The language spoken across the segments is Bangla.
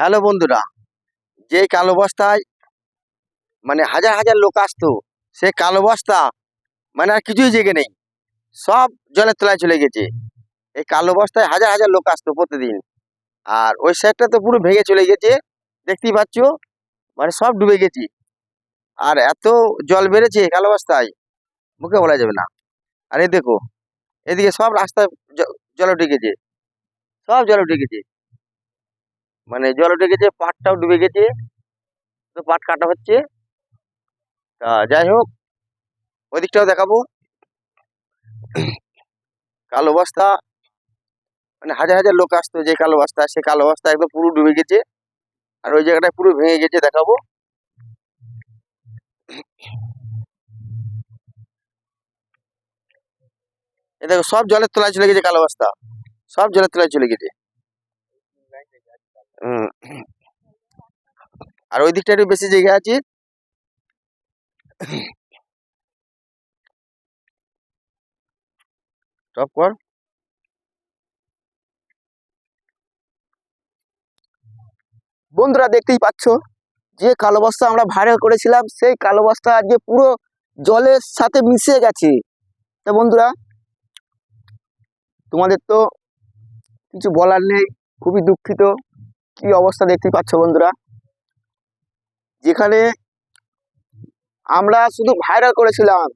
হ্যালো বন্ধুরা, যে কালো বস্তায় মানে হাজার হাজার লোক আসতো, সে কালো বস্তা মানে আর কিছুই জেগে নেই, সব জলের তলায় চলে গেছে। এই কালো বস্তায় হাজার হাজার লোক আসতো প্রতিদিন। আর ওই সাইডটা তো পুরো ভেঙে চলে গেছে, দেখতেই পাচ্ছ? মানে সব ডুবে গেছে। আর এত জল বেড়েছে কালো বস্তায়, মুখে বলা যাবে না। আর দেখো, এদিকে সব রাস্তায় জল উঠে সব জল উঠে মানে জল উঠে গেছে, পাটটাও ডুবে গেছে তো পাট কাটা হচ্ছে। তা যাই হোক ওই দিকটাও দেখাবো। কালো বস্তা মানে হাজার হাজার লোক আসতো যে কালো বস্তা, সে কালো বস্তা একদম পুরো ডুবে গেছে। আর ওই জায়গাটা পুরো ভেঙে গেছে, দেখাবো। এ দেখো, সব জলের তলায় চলে গেছে কালো বস্তা। সব জলের তলায় চলে গেছে। আর ওই দিকটা একটু বেশি জায়গা আছে। টপ কর। বন্ধুরা দেখতেই পাচ্ছ, যে কালো বস্তা আমরা ভাইরাল করেছিলাম, সেই কালো বস্তা আজকে পুরো জলের সাথে মিশে গেছে। তা বন্ধুরা, তোমাদের তো কিছু বলার নেই, খুবই দুঃখিত। কি অবস্থা দেখতেই পাচ্ছ বন্ধুরা? যেখানে আমরা শুধু ভাইরাল করেছিলাম।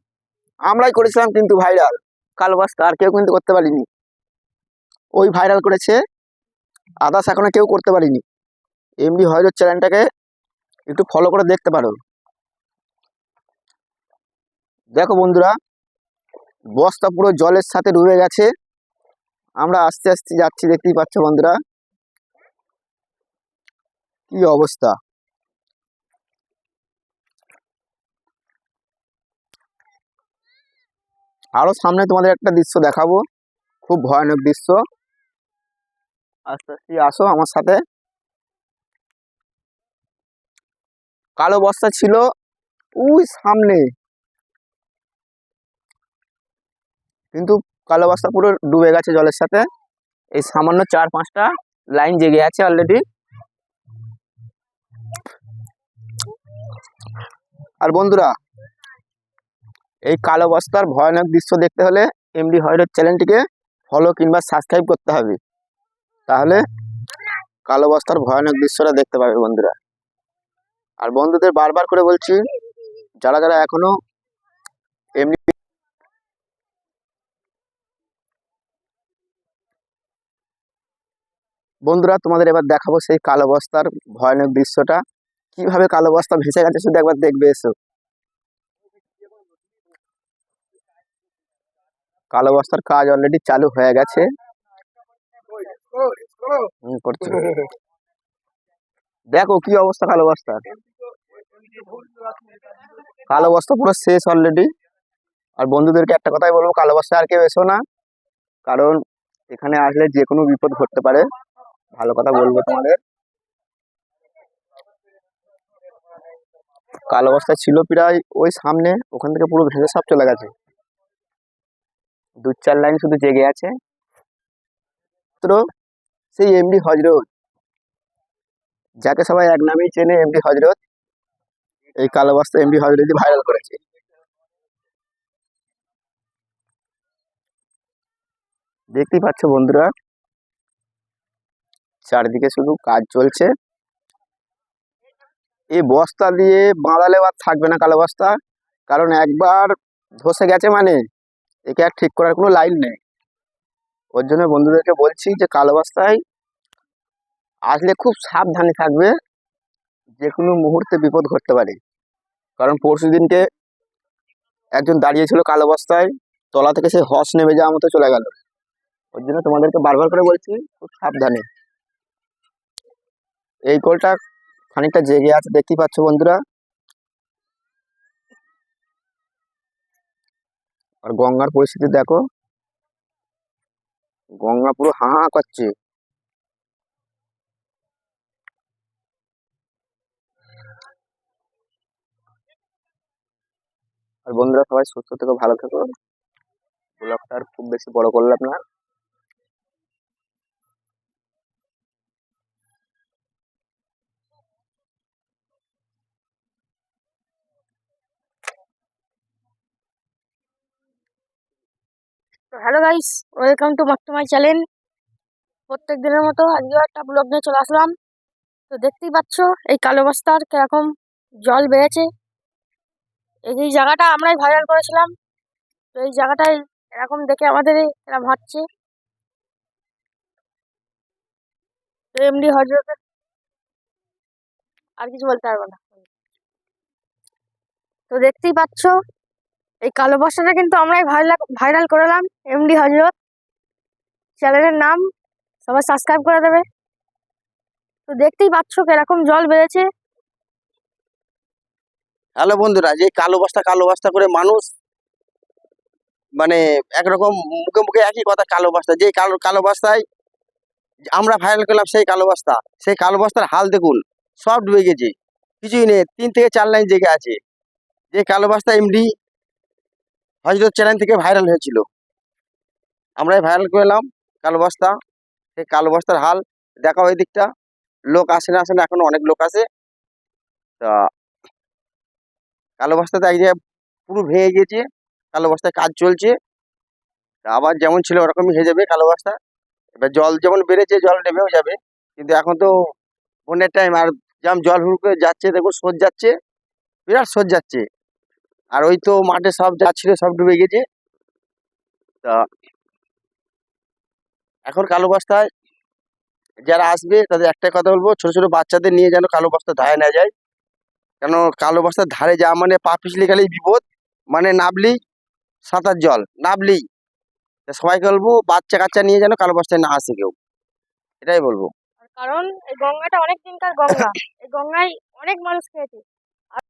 আমরাই করেছিলাম কিন্তু ভাইরাল কালো বস্তা আর কেউ কিন্তু করতে পারিনি। ওই ভাইরাল করেছে আদার্স এখনও কেউ করতে পারিনি। এমডি হয়তো চ্যানেলটাকে একটু ফলো করে দেখতে পারো। দেখো বন্ধুরা, বস্তা পুরো জলের সাথে ডুবে গেছে। আমরা আস্তে আস্তে যাচ্ছি, দেখতেই পাচ্ছ বন্ধুরা। কি অবস্থা? আরও সামনে তোমাদের একটা দৃশ্য দেখাবো। খুব ভয়ানক দৃশ্য। আস্তে আস্তে আসো আমার সাথে? কালো বস্তা ছিল। ওই সামনে। কিন্তু কালো বস্তা পুরো ডুবে গেছে জলের সাথে। এই সামান্য চার পাঁচটা লাইন জেগে আছে অলরেডি বন্ধুরা, এই কালো বস্তার ভয়ানক দৃশ্য দেখতে হলে এমডি হয়রোড চ্যানেলটিকে ফলো কিংবা সাবস্ক্রাইব করতে হবে। তাহলে কালো বস্তার ভয়ানক দৃশ্যটা দেখতে পাবে বন্ধুরা। আর বন্ধুদের বারবার করে বলছি, যারা যারা এখনও এমনি বন্ধুরা, তোমাদের এবার দেখাবো সেই কালো বস্তার ভয়ানক দৃশ্যটা। কীভাবে কালো বস্তা ভেসে গেছে শুধু একবার দেখবে এসো। কালো বস্তার কাজ অলরেডি চালু হয়ে গেছে। দেখো কি অবস্থা কালো বস্তার। কালো বস্তা পুরো শেষ অলরেডি আর বন্ধুদেরকে একটা কথাই বলব, কালো বস্তা আর কেউ এসো না। কারণ এখানে আসলে যে কোনো বিপদ ঘটতে পারে। ভালো কথা বলব তোমাদের। কালো বস্তা ছিল প্রায় ওই সামনে, ওখান থেকে পুরো ভেসে সব চলে গেছে। দু চার লাইন শুধু জেগে আছে। তো সেই এমডি হজরত, যাকে সবাই এক নামেই চেনে এমডি হজরত, এই কালো বস্তা এমডি হজরতই ভাইরাল করেছে। দেখতেই পাচ্ছ বন্ধুরা, চারদিকে শুধু কাজ চলছে। এই বস্তা দিয়ে বাঁধালে আর থাকবে না কালো বস্তা। কারণ একবার ধসে গেছে মানে একে আর ঠিক করার কোনো লাইন নেই। ওর জন্য বন্ধুদেরকে বলছি যে কালো বস্তায় আসলে খুব সাবধানে থাকবে যে কোনো মুহূর্তে বিপদ ঘটতে পারে। কারণ পরশু দিনকে একজন দাঁড়িয়েছিল কালো বস্তায়, তলা থেকে সে হস নেমে যাওয়ার মতো চলে গেল। ওর জন্য তোমাদেরকে বারবার করে বলছি, খুব সাবধানে। এই কলটা খানিকটা জেগে আছে, দেখতেই পাচ্ছ বন্ধুরা? আর গঙ্গার পরিস্থিতি দেখো। গঙ্গা পুরো হাঁ হাঁ করছে। আর বন্ধুরা সবাই সুস্থ থেকো, ভালো থেকো। ব্লগটা আর খুব বেশি বড় করলাম না। তো hello guys welcome to my channel প্রত্যেক দিনের মতো আজকেও একটা ব্লগ নিয়ে চলে আসলাম। তো দেখতেই পাচ্ছ, এই কালো বস্তার কীরকম জল বেড়েছে। এই এই জায়গাটা আমরাই ভাইরাল করেছিলাম, তো এই জায়গাটায় এরকম দেখে আমাদের এরকম হচ্ছে তো এমডি হজরতের আর কিছু বলতে পারব না। তো দেখতেই পাচ্ছ এই কালো বস্তাটা কিন্তু আমরাই ভাইরাল ভাইরাল করলাম। এমডি হজরত চ্যানেলের নাম, সবাই সাবস্ক্রাইব করে দেবে। তো দেখতেই পাচ্ছ কীরকম জল বেড়েছে। হ্যালো বন্ধুরা, যে কালো বস্তা কালো বস্তা করে মানুষ মানে একরকম মুখে মুখে একই কথা, কালো বস্তা যে কালো কালো বস্তায় আমরা ভাইরাল করলাম সেই কালো বস্তা সেই কালো বস্তার হাল দেখুন, সব ডুবে গেছে। কিছুই নেই, তিন থেকে চার লাইন জেগে আছে। যে কালো বস্তা এমডি হজরত চ্যানেল থেকে ভাইরাল হয়েছিল। আমরাই ভাইরাল করলাম, কালো বস্তা। সেই কালো বস্তার হাল দেখা ওই দিকটা। লোক আসে না আসে না, এখন অনেক লোক আসে তা, কালো বস্তাতে এক জায়গায় পুরো ভেঙে গিয়েছে, কালো বস্তায় কাজ চলছে। আবার যেমন ছিল ওরকমই হয়ে যাবে কালো বস্তা। এবার জল যেমন বেড়েছে, জল নেমেও যাবে। কিন্তু এখন তো বন্যার টাইম আর যেমন জল হুড় করে যাচ্ছে, দেখুন সোজ যাচ্ছে বিরাট সোজ যাচ্ছে আর ওই তো মাঠে সব যা ছিল সব ডুবে গেছে। তা এখন কালো বস্তায় যারা আসবে তাদের একটাই কথা বলব, ছোট ছোট বাচ্চাদের নিয়ে যেন কালো বস্তা ধারে না যায়। কেন কালো বস্তার ধারে যাওয়া মানে পা পিছলে গেলেই বিপদ মানে নাবলি, সাঁতার জল, নাবলি। সবাইকে বলব, বাচ্চা কাচ্চা নিয়ে যেন কালো বস্তায় না আসে কেউ। এটাই বলব। কারণ এই গঙ্গাটা অনেক দিনকার গঙ্গা। এই গঙ্গায় অনেক মানুষ খেয়েছে।